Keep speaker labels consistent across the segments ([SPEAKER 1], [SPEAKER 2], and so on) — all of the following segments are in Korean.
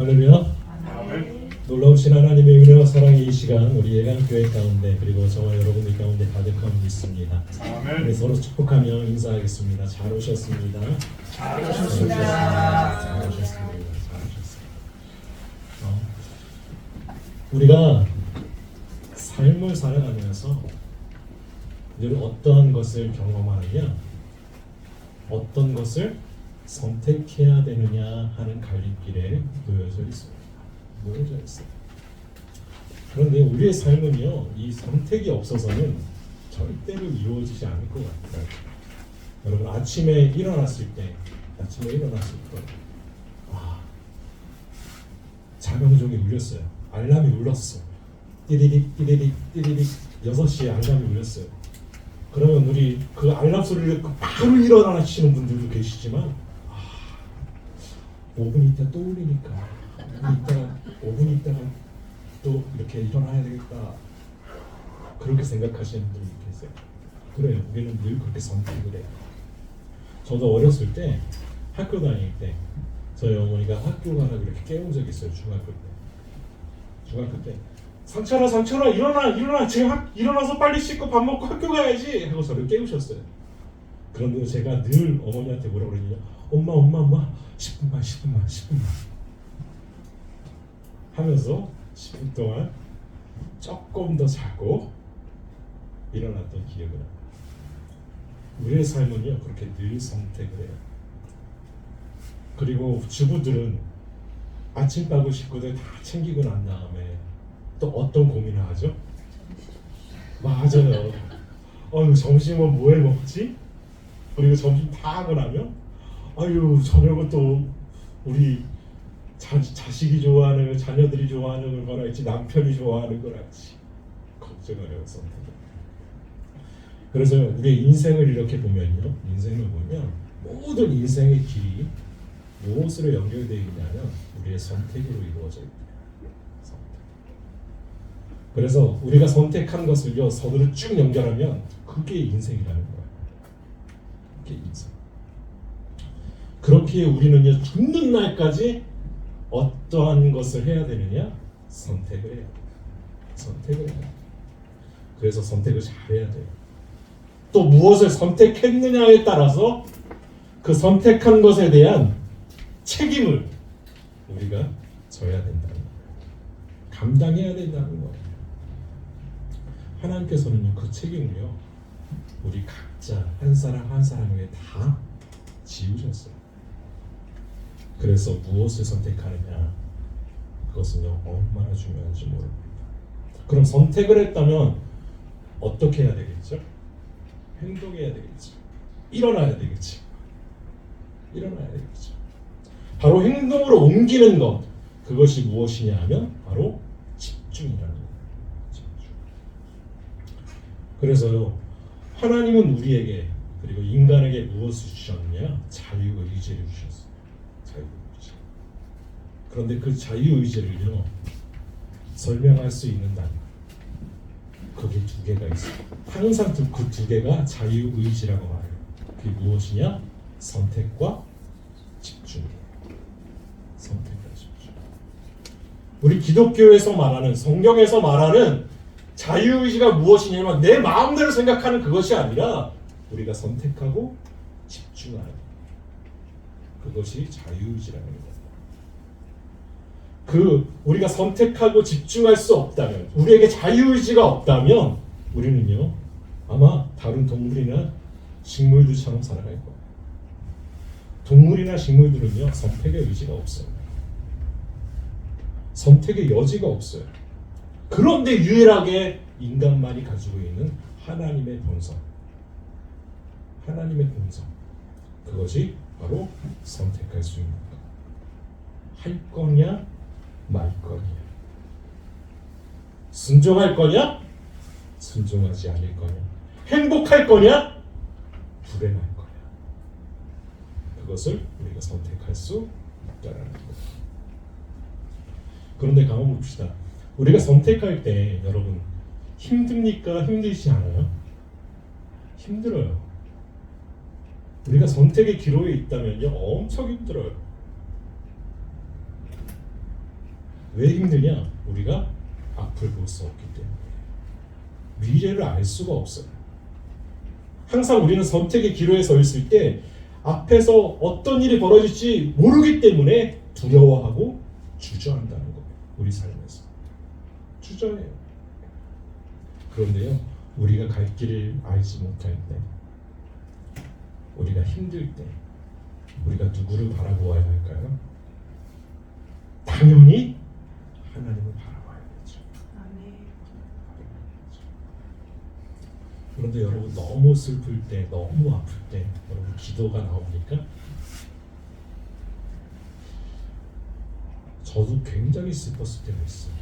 [SPEAKER 1] 할렐루야. 놀라우신 하나님의 은혜와 사랑의 이 시간 우리 예강교회 가운데 그리고 저와 여러분들 가운데 가득함 믿습니다. 우리 서로 축복하며 인사하겠습니다. 잘 오셨습니다. 잘 오셨습니다. 잘 오셨습니다. 잘 오셨습니다. 어, 우리가 삶을 살아가면서 늘 어떠한 것을 경험하느냐, 어떤 것을 선택해야 되느냐 하는 갈림길에 놓여져 있습니다. 놓여져 있어요. 그런데 우리의 삶은요, 이 선택이 없어서는 절대로 이루어지지 않을 것 같아요. 여러분 아침에 일어났을 때, 아침에 일어났을 때, 아, 자명종이 울렸어요. 알람이 울렸어. 띠리릭 띠리릭 띠리릭 6시에 알람이 울렸어요. 그러면 우리 그 알람 소리를 듣고 바로 일어나시는 분들도 계시지만 아, 5분 있다 또 울리니까 5분 있다가 5분 있다가 또 이렇게 일어나야 되겠다 그렇게 생각하시는 분이 계세요. 그래요. 우리는 늘 그렇게 선택을 해요. 저도 어렸을 때 학교 다닐 때 저희 어머니가 학교 가라고 이렇게 깨운 적이 있어요. 중학교 때. 중학교 때 상철아 상철아 일어나 일어나 제가 일어나서 빨리 씻고 밥 먹고 학교 가야지 하고 저를 깨우셨어요. 그런데 제가 늘 어머니한테 뭐라고 그러냐면 엄마 엄마 엄마 10분만 10분만 10분만 하면서 10분 동안 조금 더 자고 일어났던 기억이 납니다. 우리의 삶은요 그렇게 늘 선택을 해요. 그리고 주부들은 아침밥을 식구들 다 챙기고 난 다음에 또 어떤 고민을 하죠? 맞아요. 어유 점심은 뭐해 먹지? 그리고 점심 다 하고 나면 아유 저녁은 또 우리 자, 자식이 좋아하는 걸, 자녀들이 좋아하는 걸 할지 남편이 좋아하는 걸 할지 걱정을 선택. 그래서 우리의 인생을 이렇게 보면요, 인생을 보면 모든 인생의 길이 무엇으로 연결되어 있냐면 우리의 선택으로 이루어져 있다. 선택. 그래서 우리가 선택한 것을요 선으로 쭉 연결하면 그게 인생이라는 거예요. 그게 인생. 그렇기에 우리는요 죽는 날까지 어떠한 것을 해야 되느냐 선택을 해야 돼. 선택을 해야 돼. 그래서 선택을 잘 해야 돼요. 또 무엇을 선택했느냐에 따라서 그 선택한 것에 대한 책임을 우리가 져야 된다는 거예요. 감당해야 된다는 거예요. 하나님께서는요 그 책임을요 우리 각자 한 사람 한 사람에게 다 지우셨어요. 그래서 무엇을 선택하느냐 그것은요 얼마나 중요한지 모릅니다. 그럼 선택을 했다면 어떻게 해야 되겠죠? 행동해야 되겠죠. 일어나야 되겠죠. 일어나야 되겠죠. 바로 행동으로 옮기는 것 그것이 무엇이냐 하면 바로 집중이라는 거예요. 집중. 그래서요 하나님은 우리에게 그리고 인간에게 무엇을 주셨냐 자유의지를 주셨어요. 자유의지. 그런데 그 자유의지를요 설명할 수 있는 단어 그게 두 개가 있어요. 항상 그 두 개가 자유의지라고 말해요. 그게 무엇이냐? 선택과 집중이에요. 선택과 집중. 우리 기독교에서 말하는 성경에서 말하는 자유의지가 무엇이냐면 내 마음대로 생각하는 그것이 아니라 우리가 선택하고 집중하는 그것이 자유의지라는 겁니다. 그 우리가 선택하고 집중할 수 없다면 우리에게 자유의지가 없다면 우리는요 아마 다른 동물이나 식물들처럼 살아갈 거예요. 동물이나 식물들은요 선택의 의지가 없어요. 선택의 여지가 없어요. 그런데 유일하게 인간만이 가지고 있는 하나님의 본성, 하나님의 본성 그것이 바로 선택할 수 있는 것. 할 거냐 말 거냐 순종할 거냐 순종하지 않을 거냐 행복할 거냐 불행할 거냐 그것을 우리가 선택할 수 있다라는 것. 그런데 가만 봅시다. 우리가 선택할 때 여러분 힘듭니까 힘들지 않아요? 힘들어요. 우리가 선택의 기로에 있다면요 엄청 힘들어요. 왜 힘드냐? 우리가 앞을 볼 수 없기 때문에 미래를 알 수가 없어요. 항상 우리는 선택의 기로에 서 있을 때 앞에서 어떤 일이 벌어질지 모르기 때문에 두려워하고 주저한다는 거예요. 우리 삶에서 주저해요. 그런데요, 우리가 갈 길을 알지 못할 때, 우리가 힘들 때, 우리가 누구를 바라보아야 할까요? 당연히 하나님을 바라봐야겠죠.
[SPEAKER 2] 아멘.
[SPEAKER 1] 그런데 여러분 너무 슬플 때, 너무 아플 때, 여러분 기도가 나옵니까? 저도 굉장히 슬펐을 때가 있어요.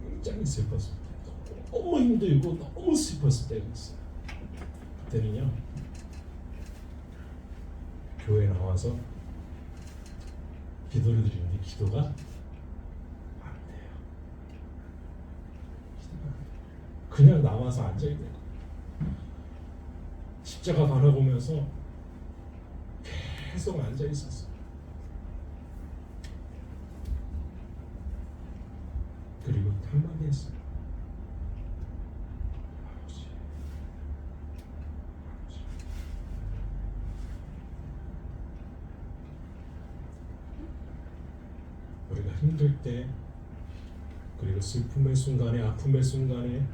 [SPEAKER 1] 굉장히 슬펐을 때, 너무 힘들고 너무 슬펐을 때가 있어요. 그때는요, 교회 나와서 기도를 드리는데 기도가 안 돼요. 그냥 나와서 앉아 있는 거. 십자가 바라보면서 계속 앉아 있었어. 그리고 한마디 했어요. 아버지, 아버지. 우리가 힘들 때 그리고 슬픔의 순간에 아픔의 순간에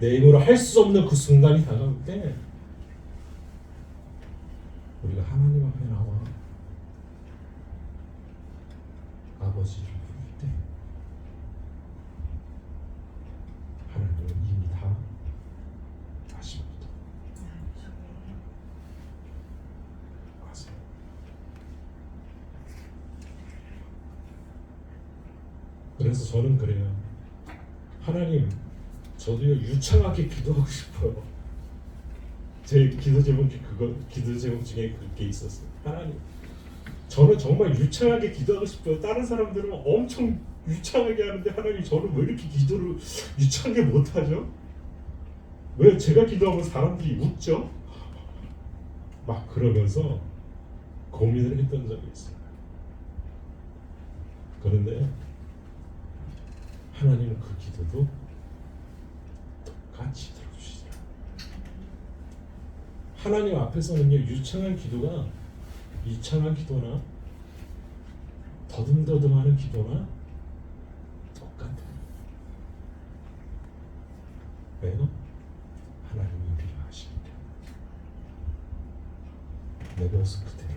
[SPEAKER 1] 내 힘으로 할 수 없는 그 순간이 다가올 때 우리가 하나님 앞에 나와 아버지를 부를 때 하나님은 이미 다 아십니다. 아세요. 그래서 저는 그래요. 하나님, 저도요 유창하게 기도하고 싶어요. 제 기도 제목 중 그거 기도 제목 중에 그게 있었어요. 하나님, 저는 정말 유창하게 기도하고 싶어요. 다른 사람들은 엄청 유창하게 하는데 하나님 저는 왜 이렇게 기도를 유창하게 못하죠? 왜 제가 기도하면 사람들이 웃죠? 막 그러면서 고민을 했던 적이 있어요. 그런데 하나님은 그 기도도 똑같이 들어주시더라고요. 하나님 앞에서는요 유창한 기도가 유창한 기도나 더듬더듬하는 기도나 똑같아요. 왜요? 하나님이 우리를 아시기 때문에 내 모습 그대로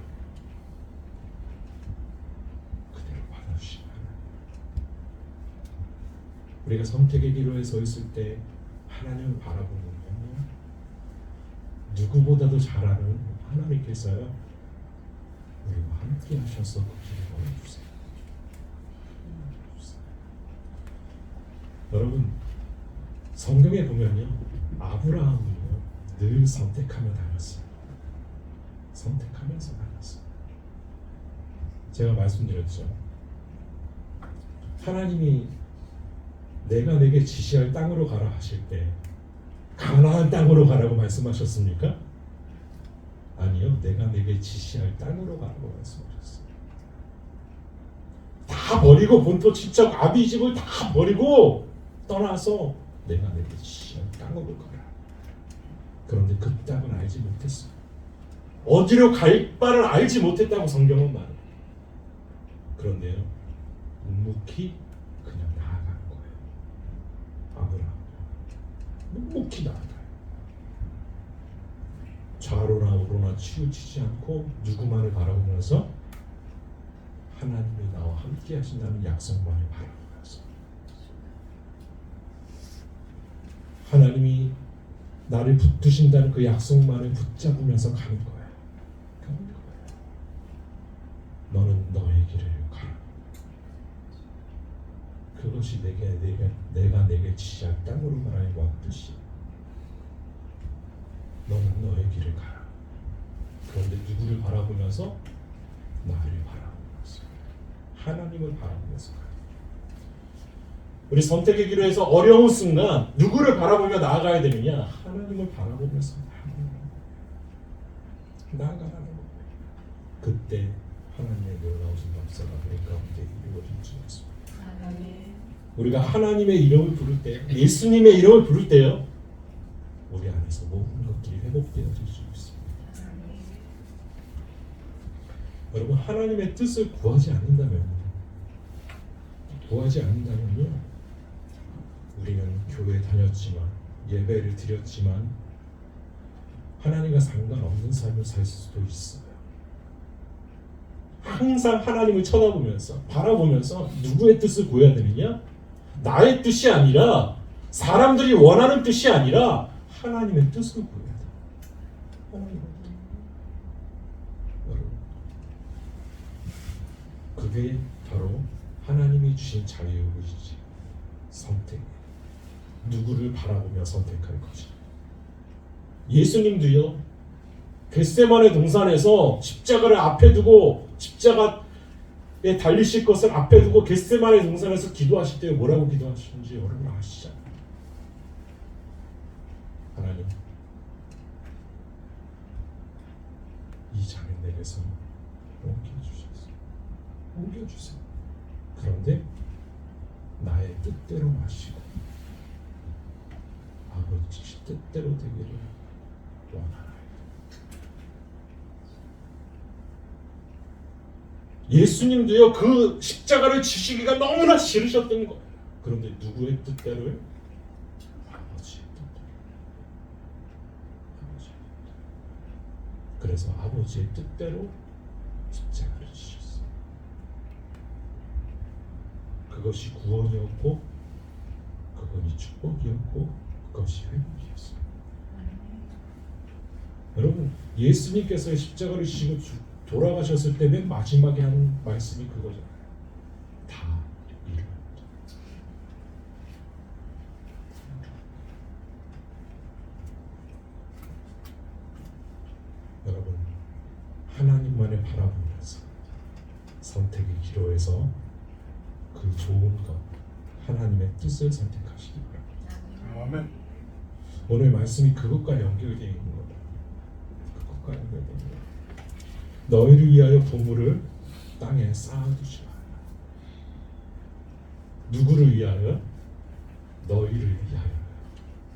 [SPEAKER 1] 그대로 받아주시는 하나님. 우리가 선택의 기로에 서 있을 때 하나님을 바라보면요 누구보다도 잘 아는 하나님께서요 우리와 함께 하셔서 그 길을. 보여주세요. 여러분 성경에 보면요 아브라함은요 늘 선택하며 다녔어요. 선택하면서 다녔어요. 제가 말씀드렸죠. 하나님이 내가 내게 지시할 땅으로 가라 하실 때 가나안 땅으로 가라고 말씀하셨습니까? 아니요, 내가 내게 지시할 땅으로 가라고 말씀하셨어요. 다 버리고 본토 친척 아비 집을 다 버리고 떠나서 내가 내게 지시할 땅으로 가라. 그런데 그 땅을 알지 못했어요. 어디로 갈 바를 알지 못했다고 성경은 말해요. 그런데요, 묵묵히 그냥 나아가는 거예요. 아브라함 묵묵히 나아가요. 좌로나 우로나 치우치지 않고 누구만을 바라보면서 하나님이 나와 함께 하신다는 약속만을 바라보면서 하나님이 나를 붙드신다는 그 약속만을 붙잡으면서 가는 거예요. 가는 거예요. 너는 너의 길을 가라. 그것이 내가 내게 지시할 땅으로 말하여 왔듯이 너는 너의 길을 가라. 그런데 누구를 바라보면서 나를 바라보면서 하나님을 바라보면서 가라. 우리 선택의 기로에서 어려운 순간 누구를 바라보며 나아가야 되느냐? 하나님을 바라보면서 나아가라는 거예요. 그때 하나님의 놀라우신 역사가 우리 가운데 이루어질 줄 믿습니다.
[SPEAKER 2] 아멘.
[SPEAKER 1] 우리가 하나님의 이름을 부를 때, 예수님의 이름을 부를 때요, 우리 안에서 모든 것들이 회복되어질 수 있습니다. 여러분 하나님의 뜻을 구하지 않는다면, 구하지 않는다면요, 우리는 교회 다녔지만 예배를 드렸지만 하나님과 상관없는 삶을 살 수도 있어요. 항상 하나님을 쳐다보면서 바라보면서 누구의 뜻을 구해야 되느냐? 나의 뜻이 아니라 사람들이 원하는 뜻이 아니라 하나님의 뜻을 구해야 돼. 그게 바로 하나님이 주신 자유의지 선택. 누구를 바라보며 선택할 것이. 예수님도요. 겟세만의 동산에서 십자가를 앞에 두고 십자가에 달리실 것을 앞에 두고 겟세만의 동산에서 기도하실 때 뭐라고 기도하시는지 여러분 아시잖아요. 하나님, 이 잔을 내게서 옮겨주셔서 옮겨주세요. 그런데 나의 뜻대로 마시고 아버지 뜻대로 되기를 원하나이다. 예수님도요 그 십자가를 지시기가 너무나 싫으셨던 거예요. 그런데 누구의 뜻대로요? 아버지의 뜻대로. 아버지의 뜻대로. 그래서 아버지의 뜻대로 십자가를 지셨어요. 그것이 구원이었고, 그것이 축복이었고, 그것이 회복이었어요. 여러분, 예수님께서 십자가를 지시고 주- 돌아가셨을 때 맨 마지막에 한 말씀이 그거잖아요. 다 이루었다. 여러분, 하나님만을 바라보면서 선택의 기로에서 그 좋은 것, 하나님의 뜻을 선택하시기 바랍니다.
[SPEAKER 3] 아멘.
[SPEAKER 1] 오늘 말씀이 그것과 연결되어 있는 거다. 그것과 연결되어 있는 거다. 너희를 위하여 보물을 땅에 쌓아두지 마라. 누구를 위하여? 너희를 위하여.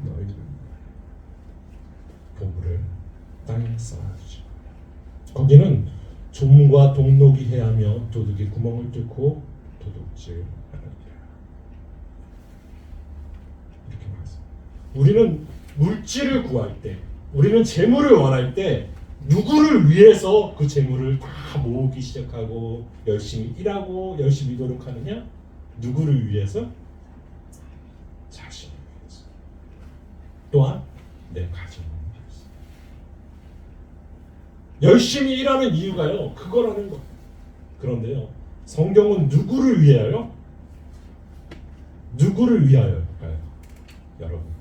[SPEAKER 1] 너희를. 보물을 땅에 쌓아두지 마라. 거기는 좀과 동록이 해하며 도둑이 구멍을 뚫고 도둑질. 우리는 물질을 구할 때, 우리는 재물을 원할 때 누구를 위해서 그 재물을 다 모으기 시작하고 열심히 일하고 열심히 노력하느냐? 누구를 위해서? 자신을 위해서. 또한 내 가정을 위해서. 열심히 일하는 이유가요. 그거라는 거. 그런데요. 성경은 누구를 위하여? 누구를 위하여일까요? 여러분.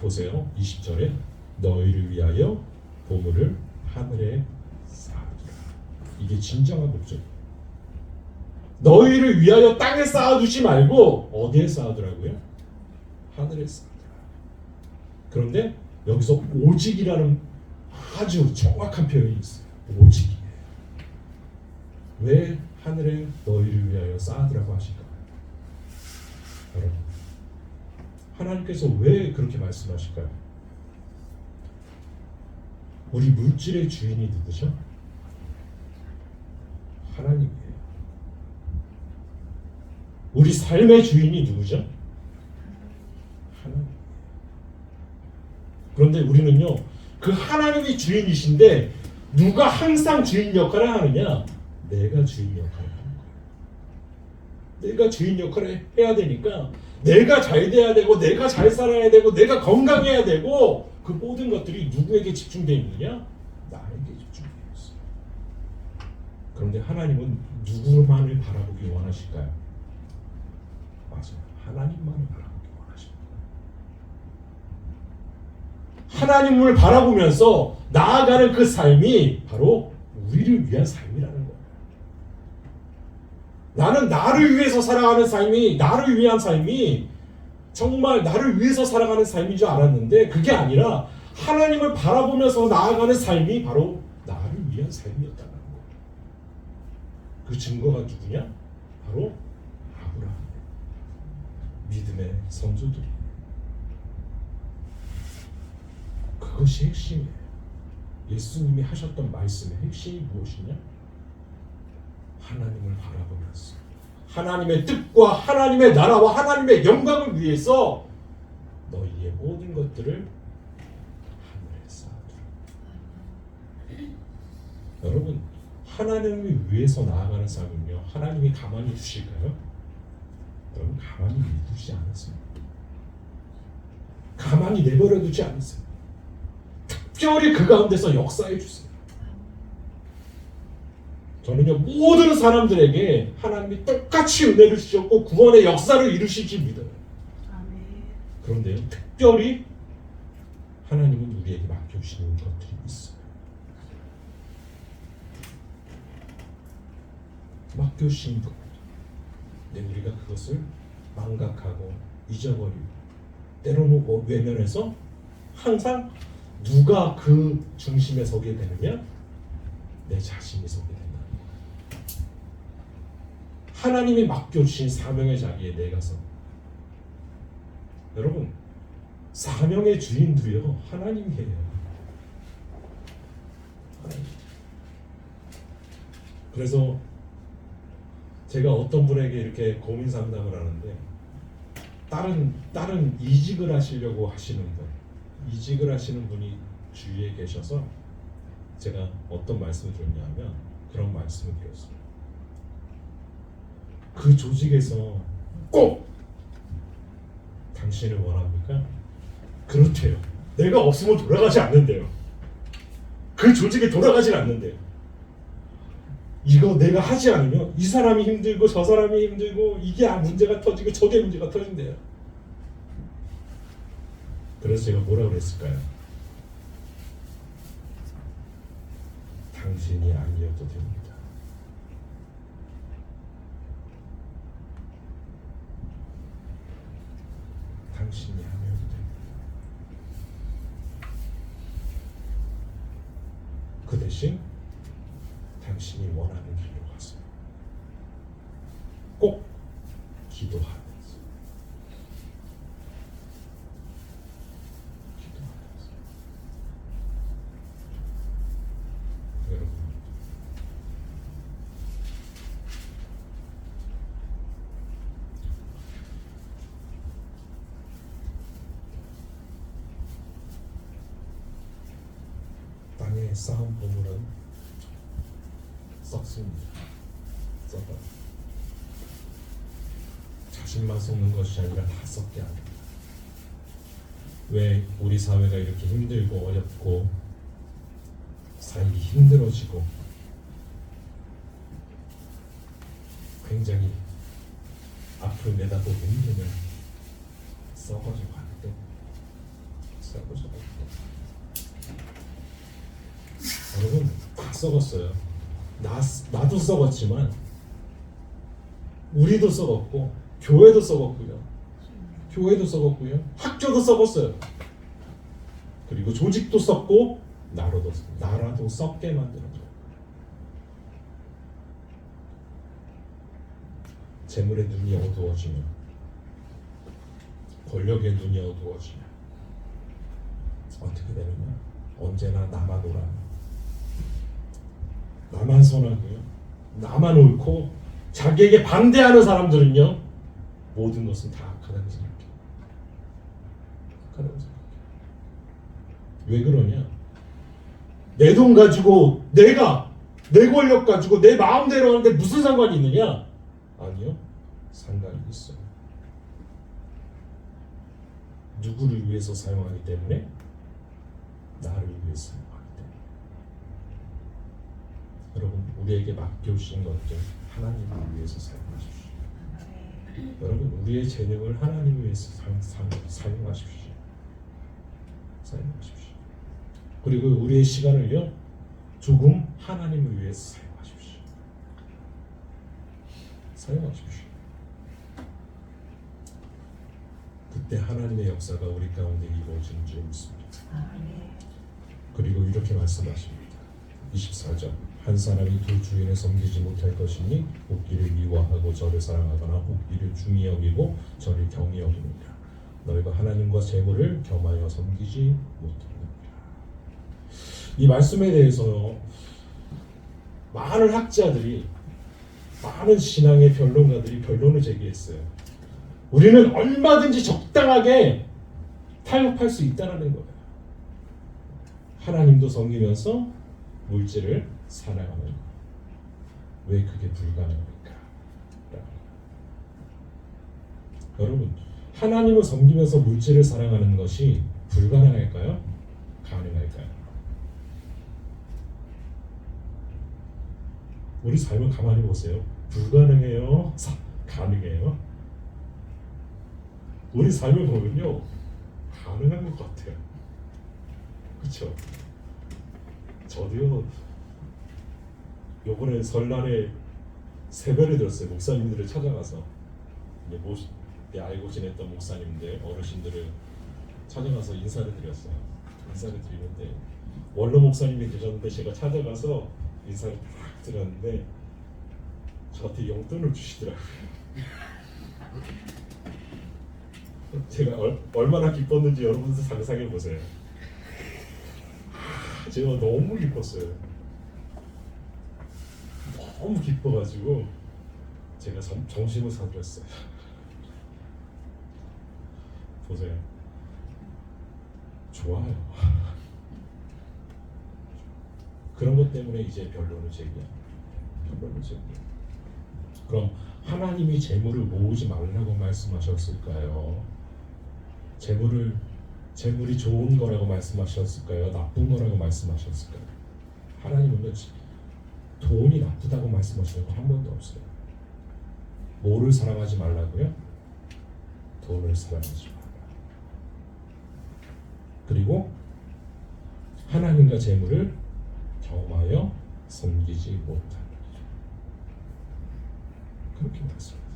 [SPEAKER 1] 보세요. 20절에 너희를 위하여 보물을 하늘에 쌓아두라. 이게 진정한 목적. 너희를 위하여 땅에 쌓아두지 말고 어디에 쌓아두라고요? 하늘에 쌓아두라. 그런데 여기서 오직이라는 아주 정확한 표현이 있어요. 오직이에요. 왜 하늘에 너희를 위하여 쌓아두라고 하실까요? 여러분, 하나님께서 왜 그렇게 말씀하실까요? 우리 물질의 주인이 누구죠? 하나님이에요. 우리 삶의 주인이 누구죠? 그런데 우리는요, 그 하나님이 주인이신데 누가 항상 주인 역할을 하느냐? 내가 주인 역할을 하는 거예요. 내가 주인 역할을 해야 되니까 내가 잘 돼야 되고 내가 잘 살아야 되고 내가 건강해야 되고 그 모든 것들이 누구에게 집중되어 있느냐? 나에게 집중되어 있어요. 그런데 하나님은 누구만을 바라보기 원하실까요? 맞아요. 하나님만을 바라보기 원하십니다. 하나님을 바라보면서 나아가는 그 삶이 바로 우리를 위한 삶이라는 거예요. 나는 나를 위해서 살아가는 삶이 나를 위한 삶이 정말 나를 위해서 살아가는 삶인 줄 알았는데 그게 아니라 하나님을 바라보면서 나아가는 삶이 바로 나를 위한 삶이었다는 거예요. 그 증거가 누구냐? 바로 아브라함. 믿음의 선조들이. 그것이 핵심이에요. 예수님이 하셨던 말씀의 핵심이 무엇이냐? 하나님을 바라보면서 하나님의 뜻과 하나님의 나라와 하나님의 영광을 위해서 너희의 모든 것들을 하늘에 쌓아두라. 여러분 하나님을 위해서 나아가는 삶은요 하나님이 가만히 두실까요? 여러분 가만히 두지 않으세요. 가만히 내버려 두지 않으세요. 특별히 그 가운데서 역사해 주세요. 저는요 모든 사람들에게 하나님이 똑같이 은혜를 주셨고 구원의 역사를 이루실지 믿어요. 그런데요 특별히 하나님은 우리에게 맡겨주시는 것들이 있어요. 맡겨주신 것. 근데 우리가 그것을 망각하고 잊어버리고 때로는 뭐 외면해서 항상 누가 그 중심에 서게 되느냐? 내 자신이 서게. 하나님이 맡겨주신 사명의 자리에 내가 서 여러분 사명의 주인도요 하나님이에요. 하나님. 그래서 제가 어떤 분에게 이렇게 고민 상담을 하는데 다른 다른 이직을 하시려고 하시는 분, 이직을 하시는 분이 주위에 계셔서 제가 어떤 말씀을 드렸냐면 그런 말씀을 드렸어요. 그 조직에서 꼭 당신을 원합니까? 그렇대요. 내가 없으면 돌아가지 않는데요. 그 조직이 돌아가질 않는데요. 이거 내가 하지 않으면 이 사람이 힘들고 저 사람이 힘들고 이게 문제가 터지고 저게 문제가 터진대요. 그래서 제가 뭐라 그랬을까요? 당신이 아니어도 됩니다. 당신이 아니어도 됩니다. 그 대신 당신이 원하는 길로 가세요. 꼭 기도하면서. 기도하면서. 여러분, 싸움 보물은 썩습니다. 썩어. 자신만 썩는 것이 아니라 다 썩게 합니다. 왜 우리 사회가 이렇게 힘들고 어렵고 살기 힘들어지고 굉장히 앞을 내다보기 힘드냐 썩어져 가기 때문에 썩어져 가기 때문에 여러분 다 썩었어요. 나 나도 썩었지만 우리도 썩었고 교회도 썩었고요. 교회도 썩었고요. 학교도 썩었어요. 그리고 조직도 썩고 나라도 나라도 썩게 만들어줘. 재물의 눈이 어두워지면 권력의 눈이 어두워지면 어떻게 되느냐? 언제나 오라. 나만 선하고요. 나만 옳고 자기에게 반대하는 사람들은요 모든 것은 다 악하다고 생각해요. 악하다고 생각해요. 왜 그러냐? 내 돈 가지고 내가 내 권력 가지고 내 마음대로 하는데 무슨 상관이 있느냐? 아니요, 상관이 있어요. 누구를 위해서 사용하기 때문에 나를 위해서. 여러분 우리에게 맡겨주신 것들 하나님을 위해서 사용하십시오. 여러분 우리의 재능을 하나님을 위해서 사, 사, 사용하십시오. 사용하십시오. 그리고 우리의 시간을요 조금 하나님을 위해서 사용하십시오. 사용하십시오. 그때 하나님의 역사가 우리 가운데 이루어지는 줄 믿습니다.
[SPEAKER 2] 아멘.
[SPEAKER 1] 그리고 이렇게 말씀하십니다. 24절 한 사람이 두 주인을 섬기지 못할 것이니 복기를 미워하고 저를 사랑하거나 복기를 중히 여기고 저를 경히 여기느니라 너희가 하나님과 재물을 겸하여 섬기지 못하느니라 이 말씀에 대해서 많은 학자들이 많은 신앙의 변론가들이 변론을 제기했어요. 우리는 얼마든지 적당하게 타협할 수 있다는 거예요. 하나님도 섬기면서 물질을 사랑하는 것. 왜 그게 불가능할까? 여러분, 하나님을 섬기면서 물질을 사랑하는 것이 불가능할까요? 가능할까요? 우리 삶을 가만히 보세요. 불가능해요? 사- 가능해요? 우리 삶을 보면요. 가능한 것 같아요. 그렇죠? 저도요. 요번에 설날에 세배를 드렸어요. 목사님들을 찾아가서 이제 모, 내 알고 지냈던 목사님들 어르신들을 찾아가서 인사를 드렸어요. 인사를 드리는데 원로 목사님이 계셨는데 제가 찾아가서 인사를 딱 드렸는데 저한테 용돈을 주시더라고요. 제가 얼, 얼마나 기뻤는지 여러분들 상상해 보세요. 아, 제가 너무 기뻤어요. 너무 기뻐가지고 제가 점, 점심을 사드렸어요. 보세요. 좋아요. 그런 것 때문에 이제 변론을 제기합니다. 변론을 제기. 그럼 하나님이 재물을 모으지 말라고 말씀하셨을까요? 재물을 재물이 좋은 거라고 말씀하셨을까요? 나쁜 거라고 말씀하셨을까요? 하나님은요 돈이 나쁘다고 말씀하시는 거한 번도 없어요. 뭐를 사랑하지 말라고요? 돈을 사랑하지 말라. 그리고 하나님과 재물을 경험하여 섬기지 못하는 그렇게 말씀합니다.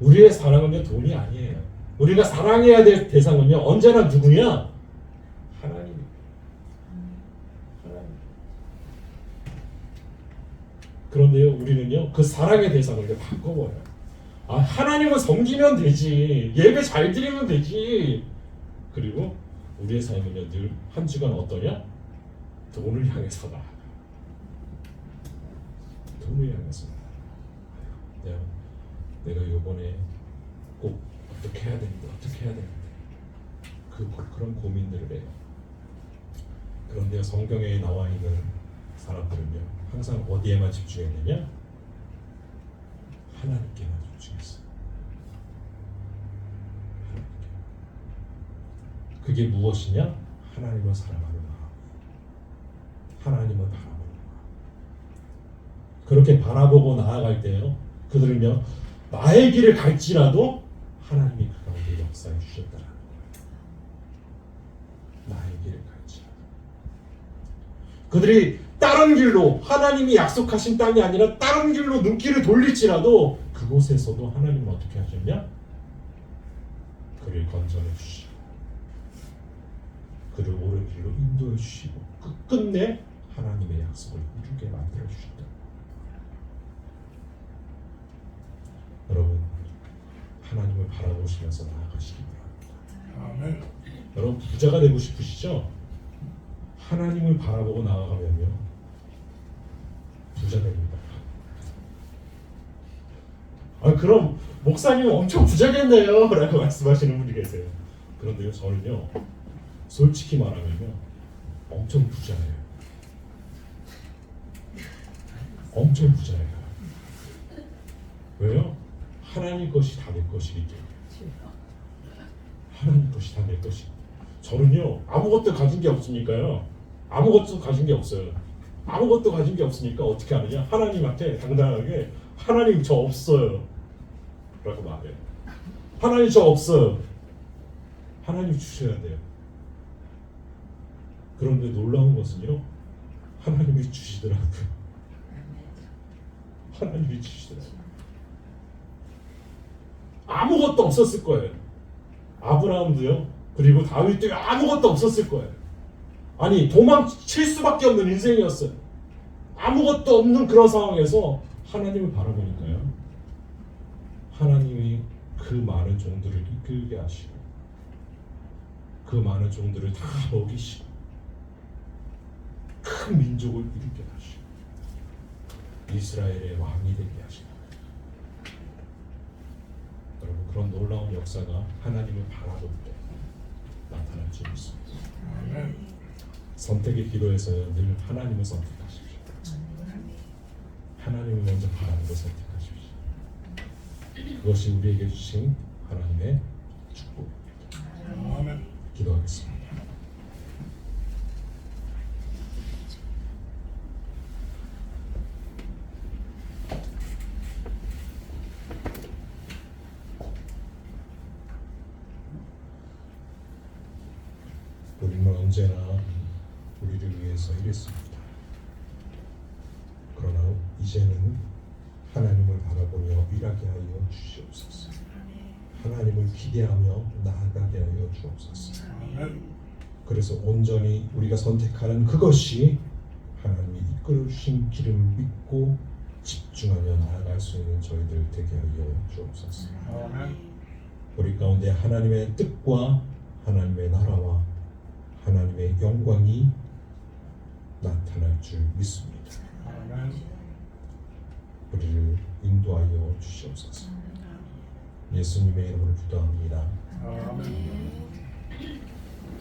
[SPEAKER 1] 우리의 사랑은요 돈이 아니에요. 우리가 사랑해야 될 대상은요 언제나 누구냐? 하나님. 하나님. 그런데요 우리는요 그 사랑의 대상을 바꿔버려요. 아 하나님을 섬기면 되지 예배 잘 드리면 되지. 그리고 우리의 삶은요 늘 한 주간 어떠냐? 돈을 향해서 나아가. 돈을 향해서. 내가 내가 요번에 꼭 어떻게 해야 되는데 어떻게 해야 되는데 그 그런 고민들을 해요. 그런데 성경에 나와 있는 사람들은요 항상 어디에만 집중했느냐? 하나님께만 집중했어요. 하나님께. 그게 무엇이냐? 하나님을 사랑하는 마음. 하나님을 바라보는 마음. 그렇게 바라보고 나아갈 때요 그들은요 나의 길을 갈지라도 하나님이 그 가운데 역사해 주셨다라는 거예요. 나의 길을 갈지라도. 그들이 다른 길로 하나님이 약속하신 땅이 아니라 다른 길로 눈길을 돌릴지라도 그곳에서도 하나님은 어떻게 하셨냐? 그를 건져내 주시고 그를 옳은 길로 인도해 주시고 끝끝내 하나님의 약속을 이루게 만들어 주셨다. 여러분 하나님을 바라보시면서 나아가시기 바랍니다.
[SPEAKER 2] 아멘.
[SPEAKER 1] 여러분 부자가 되고 싶으시죠? 하나님을 바라보고 나아가면요 부자 됩니다. 아 그럼 목사님 엄청 부자겠네요 라고 말씀하시는 분이 계세요. 그런데요 저는요 솔직히 말하면요 엄청 부자예요. 엄청 부자예요. 왜요? 하나님 것이 다 내 것이기 때문에. 하나님 것이 다 내 것이. 저는요 아무것도 가진 게 없으니까요. 아무것도 가진 게 없어요. 아무것도 가진 게 없으니까 어떻게 하느냐? 하나님한테 당당하게 하나님 저 없어요. 라고 말해요. 하나님 저 없어요. 하나님 주셔야 돼요. 그런데 놀라운 것은요. 하나님이 주시더라고요. 하나님이 주시더라고요. 아무것도 없었을 거예요. 아브라함도요. 그리고 다윗도 아무것도 없었을 거예요. 아니 도망칠 수밖에 없는 인생이었어요. 아무것도 없는 그런 상황에서 하나님을 바라보니까요. 하나님이 그 많은 종들을 이끌게 하시고 그 많은 종들을 다 먹이시고 큰 민족을 이루게 하시고 이스라엘의 왕이 되게 하시고 여러분 그런 놀라운 역사가 하나님을 바라볼 때 나타날 줄 믿습니다. 선택의 기도에서는 늘 하나님을 선택하십시오. 하나님을 먼저 바라는 걸 선택하십시오. 그것이 우리에게 주신 하나님의 축복입니다. 기도하겠습니다. 우리는 언제나 우리를 위해서 일했습니다. 그러나 이제는 하나님을 바라보며 일하게 하여 주시옵소서. 하나님을 기대하며 나아가게 하여 주옵소서. 그래서 온전히 우리가 선택하는 그것이 하나님이 이끌어 주신 길을 믿고 집중하며 나아갈 수 있는 저희들 되게 하여 주옵소서. 우리 가운데 하나님의 뜻과 하나님의 나라와 하나님의 영광이 나타날 줄 믿습니다. 우리를 인도하여 주시옵소서. 예수님의 이름으로 기도합니다.
[SPEAKER 2] 아멘.